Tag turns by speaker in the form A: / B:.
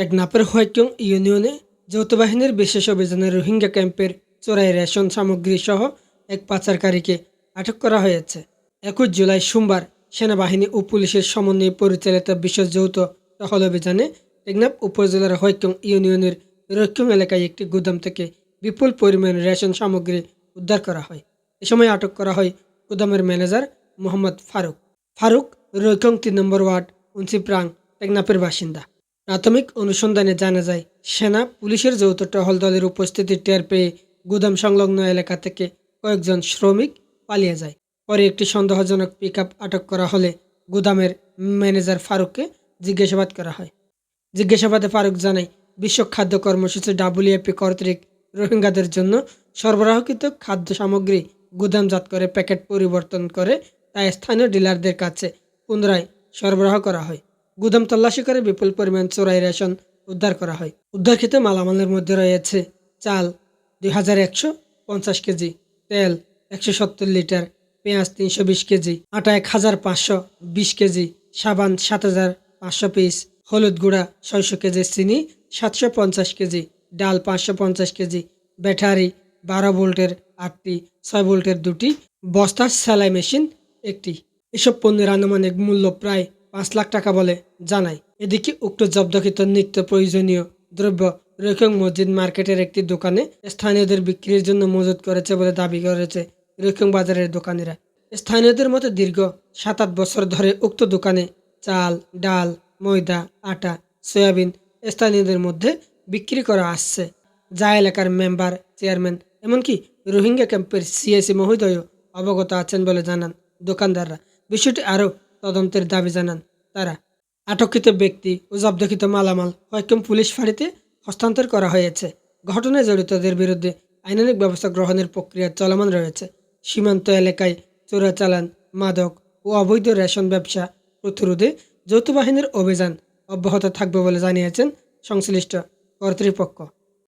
A: টেকনাফের হোয়াইটং ইউনিয়নে যৌথ বাহিনীর বিশেষ অভিযানে রোহিঙ্গা ক্যাম্পের চোরাই রেশন সামগ্রী সহ এক পাচারকারীকে আটক করা হয়েছে। একুশ জুলাই সোমবার সেনাবাহিনী ও পুলিশের সমন্বয়ে পরিচালিত বিশেষ যৌথ টহল অভিযানে টেকনাফ উপজেলার হৈকং ইউনিয়নের রৈক্যং এলাকায় একটি গুদাম থেকে বিপুল পরিমাণ রেশন সামগ্রী উদ্ধার করা হয়। এ সময় আটক করা হয় গুদামের ম্যানেজার মোহাম্মদ ফারুক। ফারুক রৈকং তিন নম্বর ওয়ার্ড, উনসিপ্রাং, টেকনাফের বাসিন্দা। প্রাথমিক অনুসন্ধানে জানা যায়, সেনা, পুলিশের যৌথ টহল দলের উপস্থিতি টের পেয়ে গুদাম সংলগ্ন এলাকা থেকে কয়েকজন শ্রমিক পালিয়ে যায়। পরে একটি সন্দেহজনক পিক আটক করা হলে গুদামের ম্যানেজার ফারুককে জিজ্ঞাসাবাদ করা হয়। জিজ্ঞাসাবাদে ফারুক জানায়, বিশ্ব খাদ্য কর্মসূচি ডাব্লিউএপি কর্তৃক রোহিঙ্গাদের জন্য সরবরাহকৃত খাদ্য সামগ্রী গুদামজাত করে প্যাকেট পরিবর্তন করে তা স্থানীয় ডিলারদের কাছে পুনরায় সরবরাহ করা হয়। গুদাম তল্লাশি করে বিপুল পরিমাণ চোরাই রেশন উদ্ধার করা হয়। উদ্ধারকৃত মালামালের মধ্যে রয়েছে চাল দুই হাজার একশো পঞ্চাশ কেজি, তেল একশো সত্তর লিটার, পেঁয়াজ তিনশো বিশ কেজি, আটা এক হাজার পাঁচশো বিশ কেজি, সাবান সাত হাজার পাঁচশো পিস, হলুদ গুঁড়া ছয়শো কেজি, চিনি সাতশো পঞ্চাশ কেজি, ডাল পাঁচশো পঞ্চাশ কেজি, ব্যাটারি বারো ভোল্টের আটটি, ছয় ভোল্টের দুটি বস্তা সেলাই মেশিন একটি। এসব পণ্যের আনুমানিক মূল্য প্রায় পাঁচ লাখ টাকা বলে জানায়। এদিকে উক্ত জব্দকৃত নিত্য প্রয়োজনীয় দ্রব্য রেখং মসজিদ মার্কেটের একটি দোকানে স্থানীয়দের বিক্রির জন্য মজুত করেছে বলে দাবি করেছে রেখং বাজারের দোকানিরা। স্থানীয়দের মতে দীর্ঘ সাত আট বছর ধরে উক্ত দোকানে চাল, ডাল, ময়দা, আটা, সয়াবিন স্থানীয়দের মধ্যে বিক্রি করা আসছে। যা এলাকার মেম্বার, চেয়ারম্যান এমনকি রোহিঙ্গা ক্যাম্পের সিএসি মহোদয়ও অবগত আছেন বলে জানান দোকানদাররা। বিষয়টি আরও তদন্তের দাবি জানান তারা। আটককৃত ব্যক্তি ও জব্দকৃত মালামাল হয়কম পুলিশ ফাঁড়িতে হস্তান্তর করা হয়েছে। ঘটনায় জড়িতদের বিরুদ্ধে আইনানিক ব্যবস্থা গ্রহণের প্রক্রিয়া চলমান রয়েছে। সীমান্ত এলাকায় চোরাচালান, মাদক ও অবৈধ রেশন ব্যবসা প্রতিরোধে যৌথ বাহিনীর অভিযান অব্যাহত থাকবে বলে জানিয়েছেন সংশ্লিষ্ট কর্তৃপক্ষ।